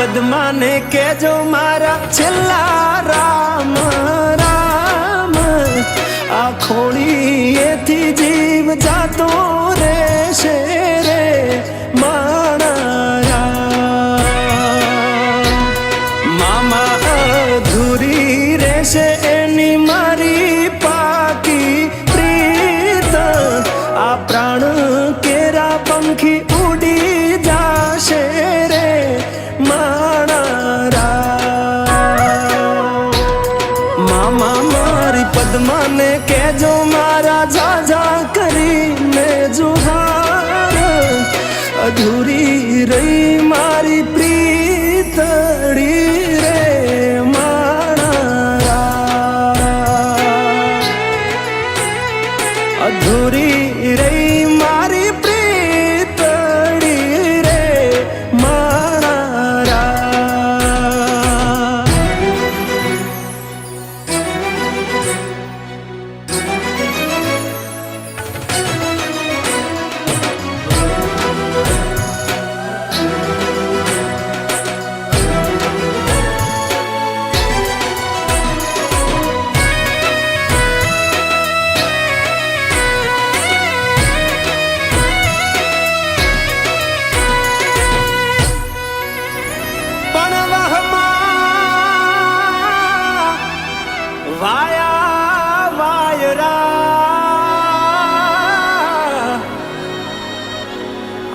પદ્માને કેજો મારા છેલ્લા રામ રામ. આ ખોળીએથી જીવ જાતો રે. પદ્માને કેજો મારા જાજા કરીને જુહાર અધૂરી રહી મારી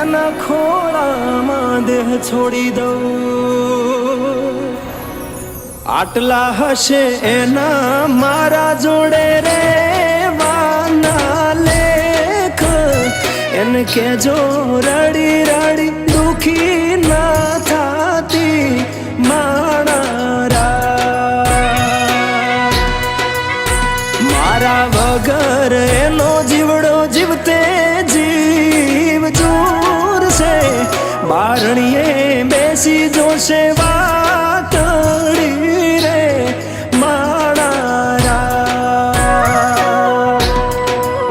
એના ખોળામાં દેહ છોડી દઉં. આટલા હશે એના મારા જોડે રે, વાના લેખ. એને કેજો રડી રડી, દુખી ના થાતી માણા મારા વગર એનો જીવડો જીવતે બારણીએ બેસી જોશે વાતડી રે માણા રા.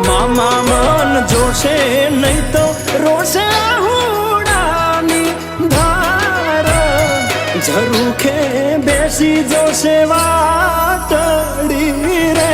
મામા મન જોશે નહીં તો રોશે હુડાની ધાર ઝરૂખે બેસી જોશે વાતડી રે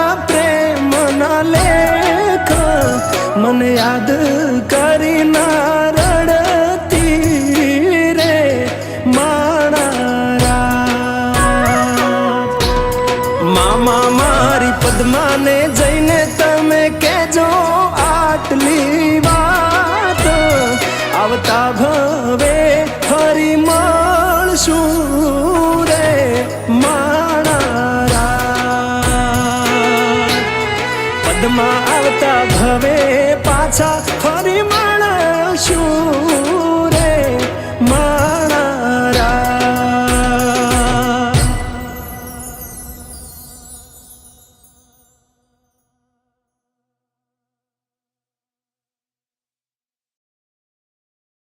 યાદ કરી ના રડતી રે માણારા. મામા મારી પદ્માને જઈને તમે કેજો આટલી વાત. આવતા ભવે ફરી મળશું રે માણારા. પદ્મા આવતા ભવે પાછા ફરી મળશું.